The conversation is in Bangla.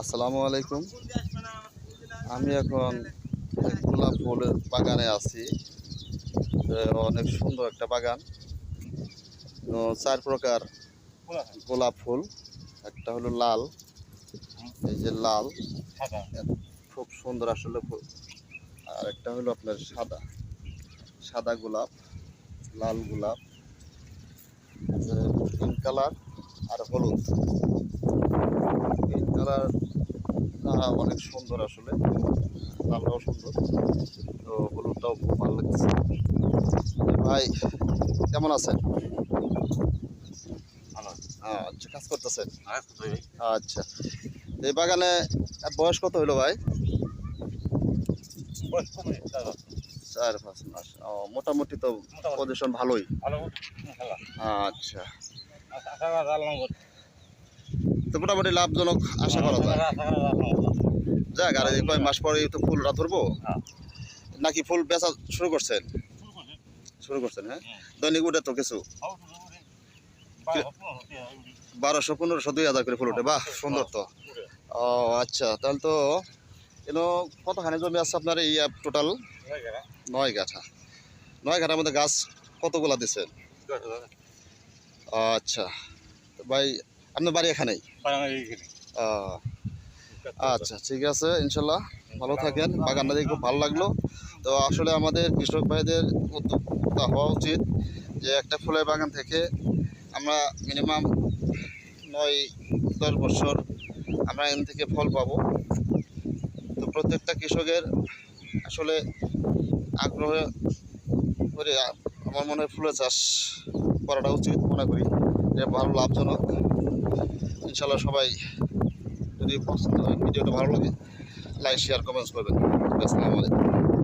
আসসালামু আলাইকুম। আমি এখন গোলাপ ফুলের বাগানে আছি। অনেক সুন্দর একটা বাগান। চার প্রকার গোলাপ ফুল। একটা হলো লাল, এই যে লাল, খুব সুন্দর আসলে ফুল। আর একটা হলো আপনার সাদা সাদা গোলাপ, লাল গোলাপ পিঙ্ক কালার আর হলুদ। পিঙ্ক কালার অনেক সুন্দর আসলে। লালটাও সুন্দর। তো হলুদটাও খুব ভালো লাগছে। ভাই কেমন আছেন? আচ্ছা কাজ করতেছেন? আচ্ছা। এই বাগানে বয়স কত হলো ভাই? চার পাঁচ মাস। ও মোটামুটি তো পজিশন ভালোই। আচ্ছা। তো মোটামুটি লাভজনক আশা করা যায়। যাক আর এই কয় মাস পরে তো ফুলটা ধরবো? হ্যাঁ। নাকি ফুল বেচা শুরু করছেন? শুরু করছেন হ্যাঁ? দৈনিক উঠে তো কিছু। বারোশো পনেরোশো দুই হাজার করে ফুল ওঠে বাহ সুন্দর তো। ও আচ্ছা তাহলে তো এনো কতখানি জমি আছে আপনার এই টোটাল নয় গাঠা। নয় গাঠার মধ্যে গাছ কতগুলা দিচ্ছেন আচ্ছা ভাই আপনার বাড়ি এখানেই? আহ, আচ্ছা ঠিক আছে, ইনশাল্লাহ, ভালো থাকেন। বাগানটা দেখে খুব ভালো লাগল। তো আসলে আমাদের কৃষক ভাইদের উদ্যোক্তা হওয়া উচিত যে একটা ফুলের বাগান থেকে আমরা মিনিমাম নয়, দশ বছর আমরা এখান থেকে ফল পাবো। তো প্রত্যেকটা কৃষকের আসলে আগ্রহ করে আমার মনে হয় ফুলের চাষ করাটা উচিত মনে করি। যে ভালো, লাভজনক। ইনশাল্লাহ সবাই যদি পছন্দ হয় ভিডিওটা ভালো লাগে লাইক শেয়ার কমেন্টস করবেন। আসসালামু আলাইকুম।